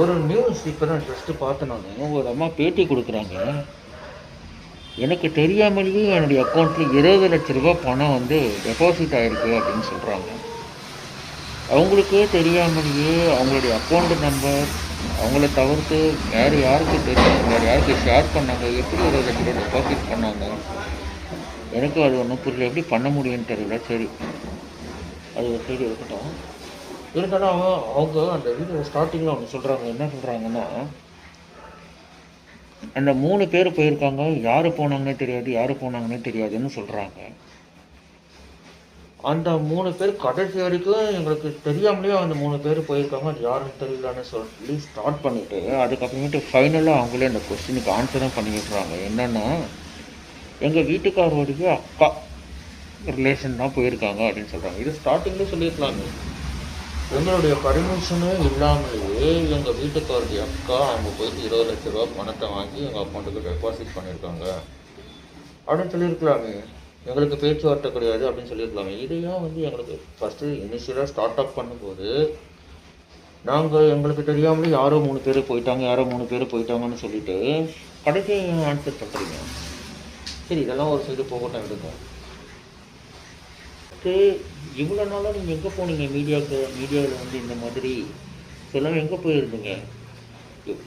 ஒரு நியூஸ் இப்போ தான் ஜஸ்ட்டு பார்த்தனாங்க. ஒரு அம்மா பேட்டி கொடுக்குறாங்க. எனக்கு தெரியாமலேயே என்னுடைய அக்கௌண்ட்டில் இருபது லட்ச ரூபாய் பணம் வந்து டெபாசிட் ஆகிருக்கு அப்படின்னு சொல்கிறாங்க அவங்களுக்கே தெரியாமலேயே அவங்களுடைய அக்கௌண்ட் நம்பர் அவங்கள தவிர்த்து வேறு யாருக்கு தெரியும் வேறு யாருக்கு ஷேர் பண்ணாங்க எப்படி இருபது லட்ச ரூபா டெபாசிட் பண்ணாங்க? எனக்கு அது ஒன்றும் புரியல. எப்படி பண்ண முடியும்னு தெரியல. சரி. அது ஒரு சைடு இருக்கட்டும். இருந்தாலும் அவங்க அந்த வீடியோ ஸ்டார்டிங்கில் அவங்க சொல்கிறாங்க என்ன சொல்கிறாங்கன்னா அந்த மூணு பேர் போயிருக்காங்க. யார் போனாங்கன்னே தெரியாது யார் போனாங்கன்னே தெரியாதுன்னு சொல்கிறாங்க அந்த மூணு பேர் கடைசி வரைக்கும் எங்களுக்கு தெரியாமலேயே அந்த மூணு பேர் போயிருக்காங்க. அது யாருன்னு தெரியலன்னு சொல்லி ஸ்டார்ட் பண்ணிவிட்டு அதுக்கப்புறமேட்டு ஃபைனலாக அவங்களே அந்த கொஸ்டினுக்கு ஆன்சரும் பண்ணி விட்றாங்க என்னென்னா எங்கள் வீட்டுக்காரோடைய அக்கா ரிலேஷன் தான் போயிருக்காங்க அப்படின்னு சொல்கிறாங்க இது ஸ்டார்டிங்லேயே சொல்லியிருக்கலாங்க எங்களுடைய பர்மிஷனே இல்லாமலேயே எங்கள் வீட்டுக்காரருடைய அக்கா அவங்க போயிட்டு இருபது லட்ச ரூபா பணத்தை வாங்கி எங்கள் அக்கௌண்ட்டுக்கு டெபாசிட் பண்ணியிருக்காங்க. அப்படின்னு சொல்லியிருக்கலாமே. எங்களுக்கு பேச்சுவார்த்தை கிடையாது அப்படின்னு சொல்லியிருக்கலாமே. இதையும் வந்து எங்களுக்கு ஃபஸ்ட்டு இனிஷியலாக ஸ்டார்ட் அப் பண்ணும்போது நாங்கள் எங்களுக்கு தெரியாமலே யாரோ மூணு பேர் போயிட்டாங்க யாரோ மூணு பேர் போயிட்டாங்கன்னு சொல்லிட்டு கடைசி ஆன்சர் பண்ணுறீங்க சரி இதெல்லாம் ஒரு சைடு போகட்டும் இதுக்கு இவ்வளோ நாளாக நீங்கள் எங்கே போனீங்க? மீடியாவுக்கு மீடியாவில் வந்து இந்த மாதிரி இதெல்லாம் எங்கே போயிருந்தீங்க?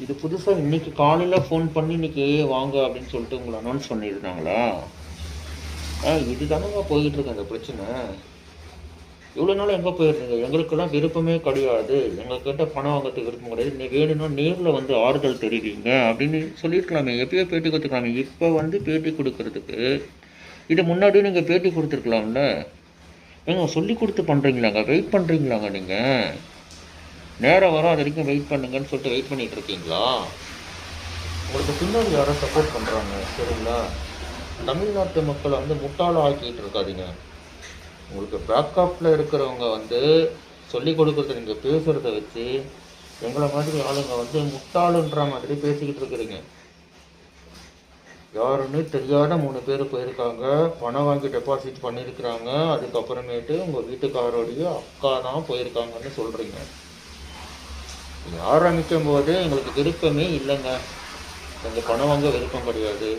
இது புதுசாக இன்னைக்கு காலையில் ஃபோன் பண்ணி இன்னைக்கு வாங்க அப்படின்னு சொல்லிட்டு உங்களை அனௌன்ஸ் பண்ணியிருந்தாங்களா? ஆ இதுதானங்க போயிட்டு போயிட்டுருக்கு அந்த பிரச்சனை. இவ்வளோ நாள் எங்கே போயிருந்தீங்க? எங்களுக்கெல்லாம் விருப்பமே கிடையாது. எங்கக்கிட்ட பணம் வாங்கிறதுக்கு விருப்பம் கிடையாது. நீ வேணும்னா நேரில் வந்து ஆறுதல் தெரிவிங்க அப்படின்னு சொல்லியிருக்கலாமே. எப்பயோ பேட்டி கொடுத்துருக்கலாமே. இப்போ வந்து பேட்டி கொடுக்கறதுக்கு இது முன்னாடியே நீங்கள் பேட்டி கொடுத்துருக்கலாம்ல? ஏங்க சொல்லி கொடுத்து பண்ணுறீங்களாங்க வெயிட் பண்ணுறீங்களாங்க நீங்கள் நேரம் வர அது வரைக்கும் வெயிட் பண்ணுங்கன்னு சொல்லிட்டு வெயிட் பண்ணிகிட்டு இருக்கீங்களா? உங்களுக்கு பின்னாடி யாரோ சப்போர்ட் பண்ணுறாங்க சரிங்களா? தமிழ்நாட்டு மக்களை வந்து முட்டாளாக ஆக்கிட்டு இருக்காதீங்க. உங்களுக்கு பேக்கப்பில் இருக்கிறவங்க வந்து சொல்லி கொடுக்குறது நீங்கள் பேசுகிறத வச்சு எங்களை மாதிரி ஆளுங்க வந்து முட்டாளுன்ற மாதிரி பேசிக்கிட்டு இருக்கிறீங்க. யாருன்னு தெரியாத மூணு பேர் போயிருக்காங்க. பணம் வாங்கி டெபாசிட் பண்ணியிருக்கிறாங்க. அதுக்கப்புறமேட்டு உங்கள் வீட்டுக்காரோடைய அக்கா தான் போயிருக்காங்கன்னு சொல்கிறீங்க ஆரம்பிக்கும் போது எங்களுக்கு விருப்பமே இல்லைங்க. எங்கள் பணம் வாங்க விருப்பம் கிடையாது.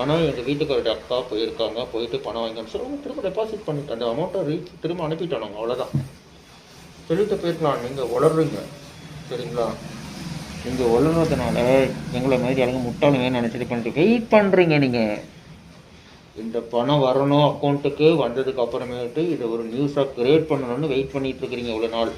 ஆனால் எங்கள் வீட்டுக்காரோட அக்கா போயிருக்காங்க. போயிட்டு பணம் வாங்கன்னு சொல்லி திரும்ப டெபாசிட் பண்ணிட்டு அந்த அமௌண்ட்டை ரீச் திரும்ப அனுப்பிட்டானுங்க. அவ்வளோதான் சொல்லிட்டு போயிருக்கலாம். நீங்கள் வளர்றீங்க சரிங்களா? நீங்கள் உளறதுனால எங்களை மாதிரி அழகு முட்டாளுமே நினச்சிட்டு பண்ணிட்டு வெயிட் பண்ணுறீங்க நீங்கள் இந்த பணம் வரணும் அக்கௌண்ட்டுக்கு வந்ததுக்கு அப்புறமேட்டு இதை ஒரு நியூஸாக க்ரியேட் பண்ணணும்னு வெயிட் பண்ணிகிட்டு இருக்கிறீங்க இவ்வளோ நாள்.